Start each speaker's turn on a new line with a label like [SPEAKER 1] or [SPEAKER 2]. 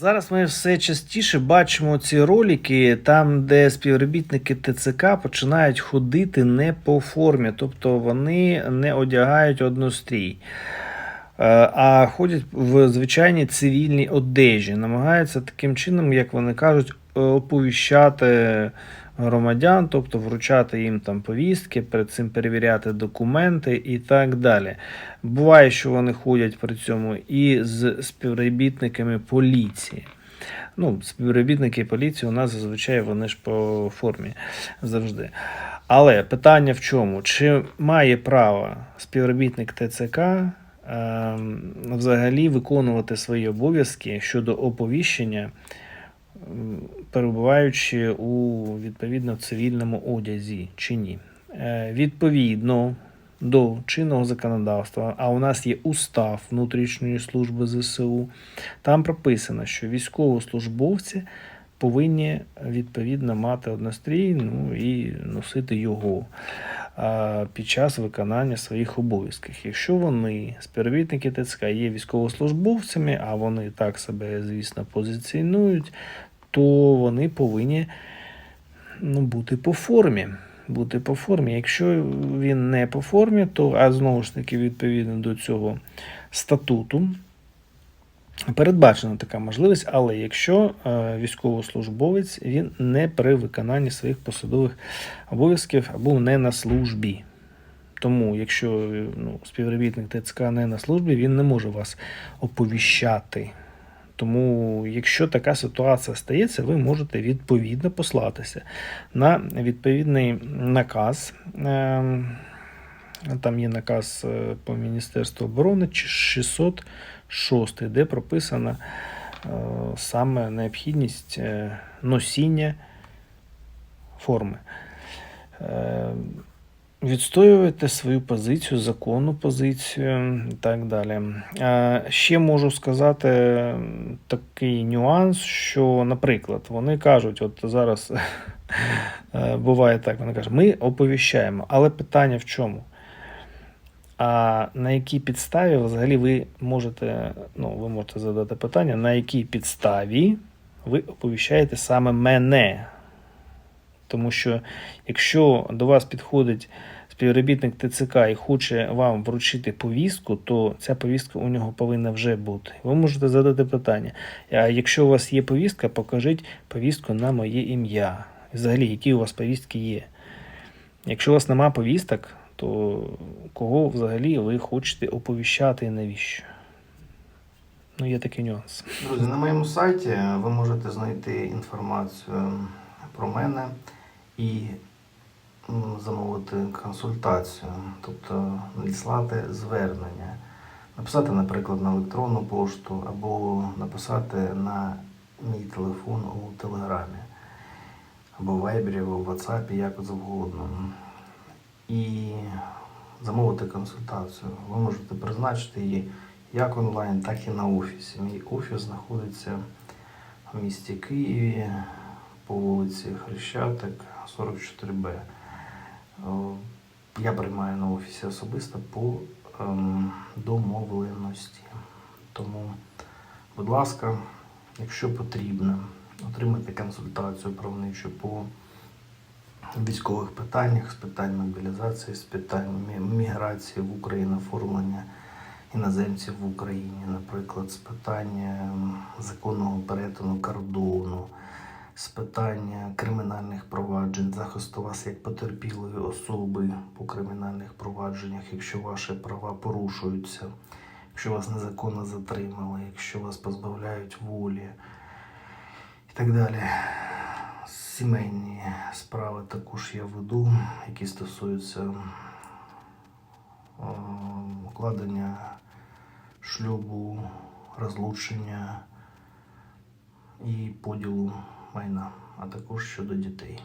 [SPEAKER 1] Зараз ми все частіше бачимо ці ролики, там, де співробітники ТЦК починають ходити не по формі, тобто вони не одягають однострій, е, а ходять в звичайній цивільній одежі, намагаються таким чином, як вони кажуть, оповіщати громадян, тобто вручати їм там повістки, перед цим перевіряти документи і так далі. Буває, що вони ходять при цьому і з співробітниками поліції. Ну, співробітники поліції у нас зазвичай вони ж по формі завжди. Але питання в чому? Чи має право співробітник ТЦК ем, взагалі виконувати свої обов'язки щодо оповіщення, перебуваючи у відповідно цивільному одязі чи ні? Е, Відповідно до чинного законодавства, а у нас є устав внутрішньої служби ЗСУ, там прописано, що військовослужбовці повинні відповідно мати однострій ну, і носити його під час виконання своїх обов'язків. Якщо вони, співробітники ТЦК, є військовослужбовцями, а вони так себе, звісно, позиціонують, то вони повинні ну, бути по формі. Бути по формі. Якщо він не по формі, то а знову ж таки відповідно до цього статуту передбачена така можливість, але якщо е, військовослужбовець він не при виконанні своїх посадових обов'язків або не на службі. Тому, якщо е, ну, співробітник ТЦК не на службі, він не може вас оповіщати. Тому, якщо така ситуація стається, ви можете відповідно послатися на відповідний наказ. Ем, Там є наказ е, по Міністерству оборони 606, де прописана е, саме необхідність е, носіння форми. Відстоювати свою позицію, законну позицію і так далі. Ще можу сказати такий нюанс, що, наприклад, вони кажуть, от зараз буває так, вони кажуть, ми оповіщаємо, але питання в чому? А на якій підставі взагалі ви можете, ну, ви можете задати питання, на якій підставі ви оповіщаєте саме мене? Тому що якщо до вас підходить співробітник ТЦК і хоче вам вручити повістку, то ця повістка у нього повинна вже бути. Ви можете задати питання: а якщо у вас є повістка, покажіть повістку на моє ім'я. Взагалі, які у вас повістки є. Якщо у вас нема повісток, то кого взагалі ви хочете оповіщати і навіщо? Ну, є такий нюанс.
[SPEAKER 2] Друзі, на моєму сайті ви можете знайти інформацію про мене і замовити консультацію, тобто надіслати звернення, написати, наприклад, на електронну пошту або написати на мій телефон у Телеграмі, або в Вайбері, або в WhatsApp, як завгодно. І замовити консультацію. Ви можете призначити її як онлайн, так і на офісі. Мій офіс знаходиться в місті Києві по вулиці Хрещатик, 44Б. Я приймаю на офісі особисто по ем, домовленості. Тому, будь ласка, якщо потрібно, отримати консультацію правничу по військових питаннях, з питань мобілізації, з питань міграції в Україну, оформлення іноземців в Україні, наприклад, з питання законного перетину кордону, з питання кримінальних проваджень, захисту вас як потерпілої особи по кримінальних провадженнях, якщо ваші права порушуються, якщо вас незаконно затримали, якщо вас позбавляють волі і так далі. Сімейні справи також я веду, які стосуються укладення шлюбу, розлучення і поділу майна, а також щодо дітей.